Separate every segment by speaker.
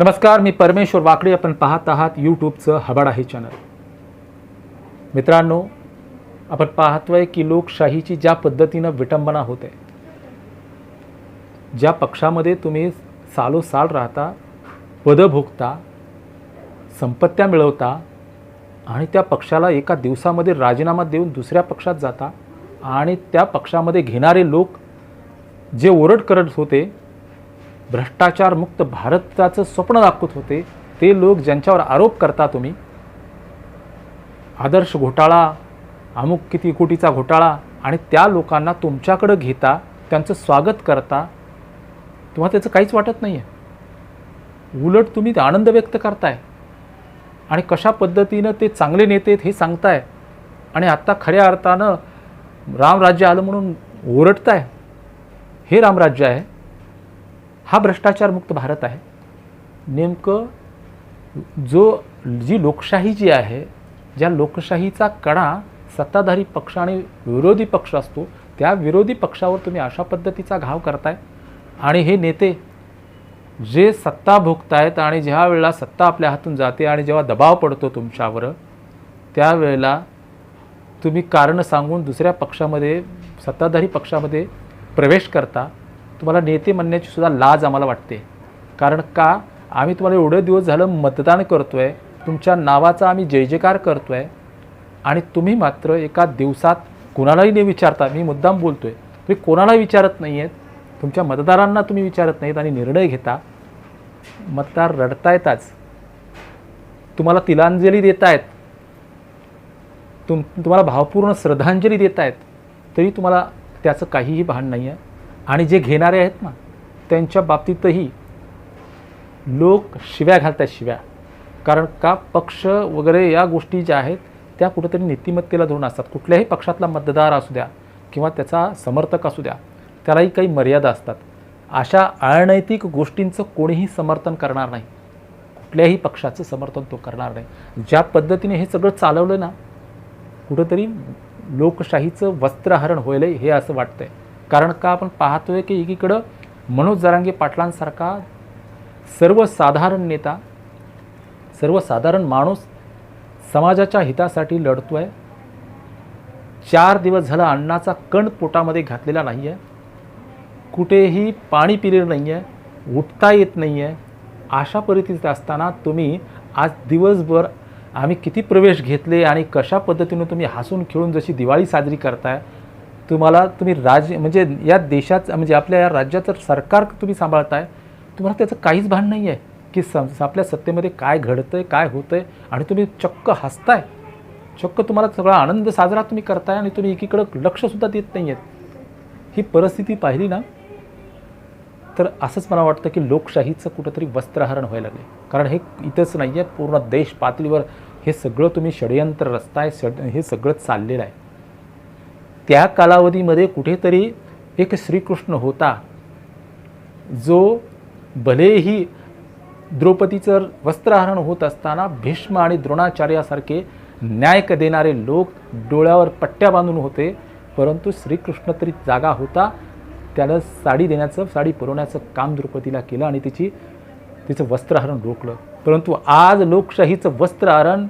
Speaker 1: नमस्कार मी परमेश्वर वाकडे. आपण पाहत आहात यूट्यूबचं हबाड आहे चॅनल. मित्रांनो आपण पाहतोय की लोकशाहीची ज्या पद्धतीनं विटंबना होते ज्या पक्षामध्ये तुम्ही सालोसाल राहता पदं भोगता संपत्त्या मिळवता आणि त्या पक्षाला एका दिवसामध्ये राजीनामा देऊन दुसऱ्या पक्षात जाता आणि त्या पक्षामध्ये घेणारे लोक जे ओरड करत होते भ्रष्टाचारमुक्त भारताचं स्वप्न दाखवत होते. ते लोक ज्यांच्यावर आरोप करता तुम्ही. आदर्श घोटाळा अमुक किती कोटीचा घोटाळा आणि त्या लोकांना तुमच्याकडं घेता त्यांचं स्वागत करता तुम्हाला त्याचं काहीच वाटत नाही आहे उलट तुम्ही ते आनंद व्यक्त करताय. आणि कशा पद्धतीनं ते चांगले नेते आहेत हे सांगताय. आणि आत्ता खऱ्या अर्थानं रामराज्य आलं म्हणून ओरडताय. हे रामराज्य आहे. हा भ्रष्टाचारमुक्त भारत आहे. नेमकं जो जी लोकशाही जी आहे ज्या लोकशाहीचा कणा सत्ताधारी पक्ष आणि विरोधी पक्ष असतो त्या विरोधी पक्षावर तुम्ही अशा पद्धतीचा घाव करताय? आणि हे नेते जे सत्ता भोगतायत आणि ज्या वेळेला सत्ता आपल्या हातून जाते आणि जेव्हा दबाव पडतो तुमच्यावर त्यावेळेला तुम्ही कारणं सांगून दुसऱ्या पक्षामध्ये सत्ताधारी पक्षामध्ये प्रवेश करता. तुम्हाला नेते म्हणण्याची सुद्धा लाज आम्हाला वाटते. कारण का? आम्ही तुम्हाला एवढे दिवस झालं मतदान करतो आहे तुमच्या नावाचा आम्ही जय जयकार करतो आहे आणि तुम्ही मात्र एका दिवसात कोणालाही नाही विचारता मी मुद्दाम बोलतो आहे तुम्ही कोणालाही विचारत नाही आहेत तुमच्या मतदारांना तुम्ही विचारत नाहीत आणि निर्णय घेता. मतदार रडतायतच. तुम्हाला तिलांजली देत आहेत तुम तुम्हाला भावपूर्ण श्रद्धांजली देत आहेत तरी तुम्हाला त्याचं काहीही भान नाही आहे आणि जे घेणारे आहेत ना त्यांच्या बाबतीतही लोक शिव्या घालतात शिव्या. कारण का? पक्ष वगैरे या गोष्टी ज्या आहेत त्या कुठेतरी नीतिमत्तेला धरून असतात. कुठल्याही पक्षातला मतदार असू द्या किंवा त्याचा समर्थक असू द्या त्यालाही काही मर्यादा असतात. अशा अनैतिक गोष्टींचं कोणीही समर्थन करणार नाही. कुठल्याही पक्षाचं समर्थन तो करणार नाही. ज्या पद्धतीने हे सगळं चालवलं ना कुठंतरी लोकशाहीचं वस्त्रहरण होईल हे असं वाटतंय. कारण का आपण पाहतोय की एकीकडं मनोज जरांगे पाटलांसारखा सर्वसाधारण नेता सर्वसाधारण माणूस समाजाच्या हितासाठी लढतो आहे चार दिवस झाला अन्नाचा कण पोटामध्ये घातलेला नाही आहे कुठेही पाणी पिलेलं नाही आहे उठता येत नाही आहे अशा परिस्थितीत असताना तुम्ही आज दिवसभर आम्ही किती प्रवेश घेतले आणि कशा पद्धतीनं तुम्ही हसून खेळून जशी दिवाळी साजरी करताय तुम्हाला तुम्ही राज म्हणजे या देशाचं म्हणजे आपल्या या राज्याचं सरकार तुम्ही सांभाळताय तुम्हाला त्याचं काहीच भान नाही आहे की सम आपल्या सत्तेमध्ये काय घडतं आहे काय होतं आहे आणि तुम्ही चक्क हसताय. चक्क तुम्हाला सगळा आनंद साजरा तुम्ही करताय आणि तुम्ही एकीकडं लक्षसुद्धा देत नाही आहेत ही परिस्थिती पाहिली ना तर असंच मला वाटतं की लोकशाहीचं कुठंतरी वस्त्रहरण व्हायला लागले कारण हे इथंच नाही आहे पूर्ण देश पातळीवर हे सगळं तुम्ही षडयंत्र रस्ताय षड हे सगळं चाललेलं आहे. त्या कालावधीमध्ये कुठेतरी एक श्रीकृष्ण होता जो भलेही द्रौपदीचं वस्त्रहरण होत असताना भीष्म आणि द्रोणाचार्यासारखे न्यायक देणारे लोक डोळ्यावर पट्ट्या बांधून होते परंतु श्रीकृष्ण तरी जागा होता. त्याला साडी देण्याचं साडी पुरवण्याचं काम द्रौपदीला केलं आणि तिची तिचं वस्त्रहरण रोखलं. परंतु आज लोकशाहीचं वस्त्रहरण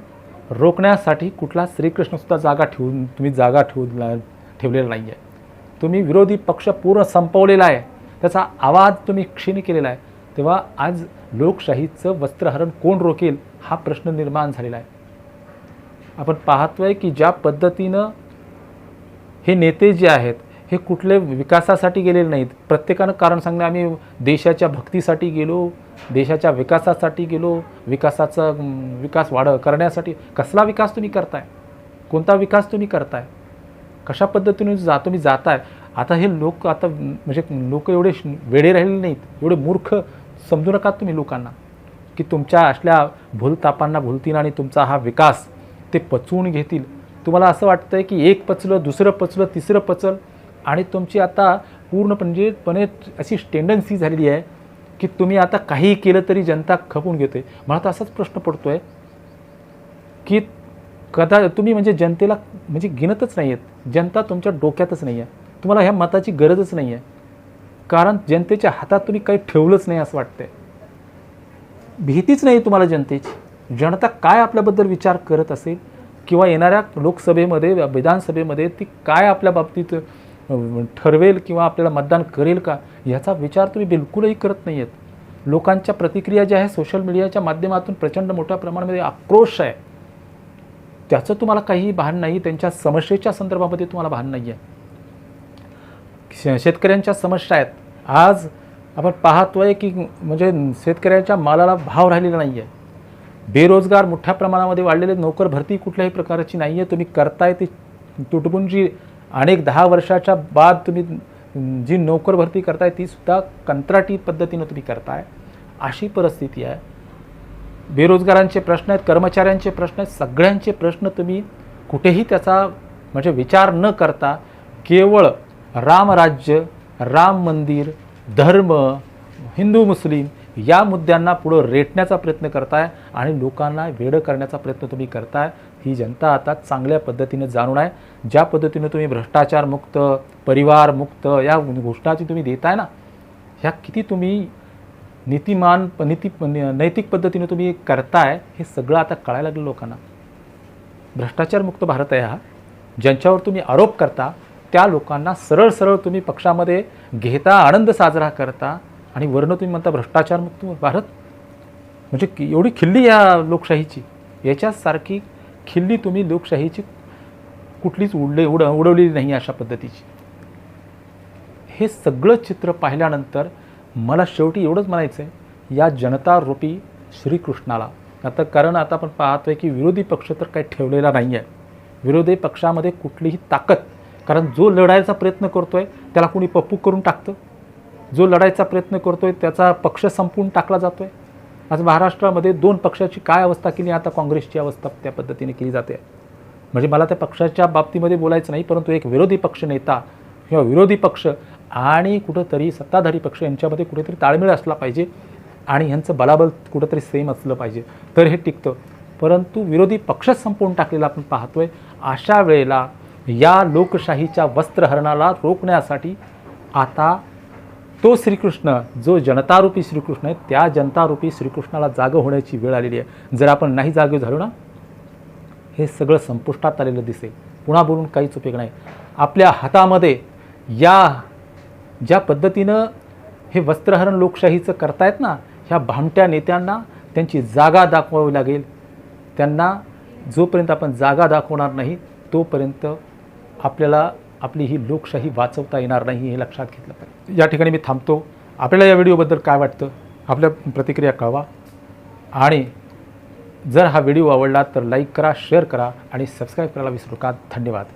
Speaker 1: रोखण्यासाठी कुठला श्रीकृष्णसुद्धा जागा ठेवून तुम्ही जागा ठेवून ठेवलेला नाही आहे तुम्ही विरोधी पक्ष पूर्ण संपवलेला आहे. त्याचा आवाज तुम्ही क्षीण केलेला आहे. तेव्हा आज लोकशाहीचं वस्त्रहरण कोण रोकेल हा प्रश्न निर्माण झालेला आहे. आपण पाहतोय की ज्या पद्धतीनं हे नेते जे आहेत हे कुठले विकासासाठी गेलेले नाहीत. प्रत्येकानं कारण सांगणं आम्ही देशाच्या भक्तीसाठी गेलो देशाच्या विकासासाठी गेलो विकासाचा विकास वाढ करण्यासाठी कसला विकास तुम्ही करताय? कोणता विकास तुम्ही करताय? कशा पद्धतीने जा तुम्ही जाताय? आता हे लोक आता म्हणजे लोक एवढे श- वेडे राहिलेले नाहीत. एवढे मूर्ख समजू नका तुम्ही लोकांना की तुमच्या असल्या भूलतापांना भूलतील आणि तुमचा हा विकास ते पचवून घेतील. तुम्हाला असं वाटतं आहे की एक पचलं दुसरं पचलं तिसरं पचल आणि तुमची आता पूर्ण म्हणजेपणे अशी टेंडन्सी झालेली आहे की तुम्ही आता काहीही केलं तरी जनता खपून घेते. मला तर असाच प्रश्न पडतो आहे की कदा तुम्ही म्हणजे जनतेला म्हणजे गिनतच नाही आहेत जनता तुमच्या डोक्यातच नाही आहे तुम्हाला ह्या मताची गरजच नाही आहे कारण जनतेच्या हातात तुम्ही काही ठेवलंच नाही असं वाटतंय. भीतीच नाही तुम्हाला जनतेची. जनता काय आपल्याबद्दल विचार करत असेल किंवा येणाऱ्या लोकसभेमध्ये विधानसभेमध्ये ती काय आपल्या बाबतीत ठरवेल किंवा आपल्याला मतदान करेल का याचा विचार तुम्ही बिलकुलही करत नाही आहेत लोकांच्या प्रतिक्रिया ज्या आहे सोशल मीडियाच्या माध्यमातून प्रचंड मोठ्या प्रमाणामध्ये आक्रोश आहे. त्याचं तुम्हाला काहीही भान नाही त्यांच्या समस्येच्या संदर्भामध्ये तुम्हाला भान नाही आहे शेतकऱ्यांच्या समस्या आहेत. आज आपण पाहतोय की म्हणजे शेतकऱ्यांच्या मालाला भाव राहिलेला नाही आहे बेरोजगार मोठ्या प्रमाणामध्ये वाढलेले नोकर भरती कुठल्याही प्रकारची नाही आहे तुम्ही करताय ती तुटपुंजी अनेक दहा वर्षाच्या बाद तुम्ही जी नोकर भरती करताय तीसुद्धा कंत्राटी पद्धतीनं तुम्ही करताय. अशी परिस्थिती आहे. बेरोजगारांचे प्रश्न आहेत कर्मचाऱ्यांचे प्रश्न आहेत सगळ्यांचे प्रश्न तुम्ही कुठेही त्याचा म्हणजे विचार न करता केवळ रामराज्य राम मंदिर धर्म हिंदू मुस्लिम या मुद्द्यांना पुढं रेटण्याचा प्रयत्न करताय आणि लोकांना वेडं करण्याचा प्रयत्न तुम्ही करताय ही जनता आता चांगल्या पद्धतीने जाणून आहे. ज्या पद्धतीने तुम्ही भ्रष्टाचारमुक्त परिवारमुक्त या घोषणाची तुम्ही देताय ना ह्या किती तुम्ही नीतिमान नीती नैतिक पद्धतीने तुम्ही करताय हे सगळं आता कळायला लागलं लोकांना. भ्रष्टाचारमुक्त भारत आहे हा. ज्यांच्यावर तुम्ही आरोप करता त्या लोकांना सरळ सरळ तुम्ही पक्षामध्ये घेता आनंद साजरा करता आणि वर्ण तुम्ही म्हणता भ्रष्टाचारमुक्त भारत. म्हणजे एवढी खिल्ली या लोकशाहीची. याच्यासारखी खिल्ली तुम्ही लोकशाहीची कुठलीच उडले उड उडवलेली नाही अशा पद्धतीची. हे सगळं चित्र पाहिल्यानंतर मला शेवटी एवढंच म्हणायचं आहे या जनता रूपी श्रीकृष्णाला. आता कारण आता आपण पाहतोय की विरोधी पक्ष तर काही ठेवलेला नाही आहे विरोधी पक्षामध्ये कुठलीही ताकद कारण जो लढायचा प्रयत्न करतोय त्याला कोणी पप्पू करून टाकतं. जो लढायचा प्रयत्न करतोय त्याचा पक्ष संपवून टाकला जातोय. आज महाराष्ट्रामध्ये दोन पक्षाची काय अवस्था केली आता काँग्रेसची अवस्था त्या पद्धतीने केली जाते. म्हणजे मला त्या पक्षाच्या बाबतीमध्ये बोलायचं नाही परंतु एक विरोधी पक्ष नेता किंवा विरोधी पक्ष आणि कुठंतरी सत्ताधारी पक्ष यांच्यामध्ये कुठेतरी ताळमेळ असला पाहिजे आणि ह्यांचं बलाबल कुठंतरी सेम असलं पाहिजे. तर हे टिकतं. परंतु विरोधी पक्षच संपवून टाकलेला आपण पाहतोय अशा वेळेला या लोकशाहीच्या वस्त्रहरणाला रोखण्यासाठी आता तो श्रीकृष्ण जो जनतारूपी श्रीकृष्ण आहे त्या जनतारूपी श्रीकृष्णाला जागं होण्याची वेळ आलेली आहे. जर आपण नाही जागे झालो ना हे सगळं संपुष्टात आलेलं दिसेल. पुन्हा बोलून काहीच उपयोग नाही. आपल्या हातामध्ये या ज्या पद्धतीनं हे वस्त्रहरण लोकशाहीचं करतायत ना ह्या भामट्या नेत्यांना त्यांची जागा दाखवावी लागेल. त्यांना जोपर्यंत आपण जागा दाखवणार नाही तोपर्यंत आपल्याला आपली ही लोकशाही वाचवता येणार नाही हे लक्षात घेतलं पाहिजे. या ठिकाणी मी थांबतो. आपल्याला या व्हिडिओबद्दल काय वाटतं? आपल्या प्रतिक्रिया कळवा. आणि जर हा व्हिडिओ आवडला तर लाईक करा शेअर करा आणि सबस्क्राईब करायला विसरू का धन्यवाद.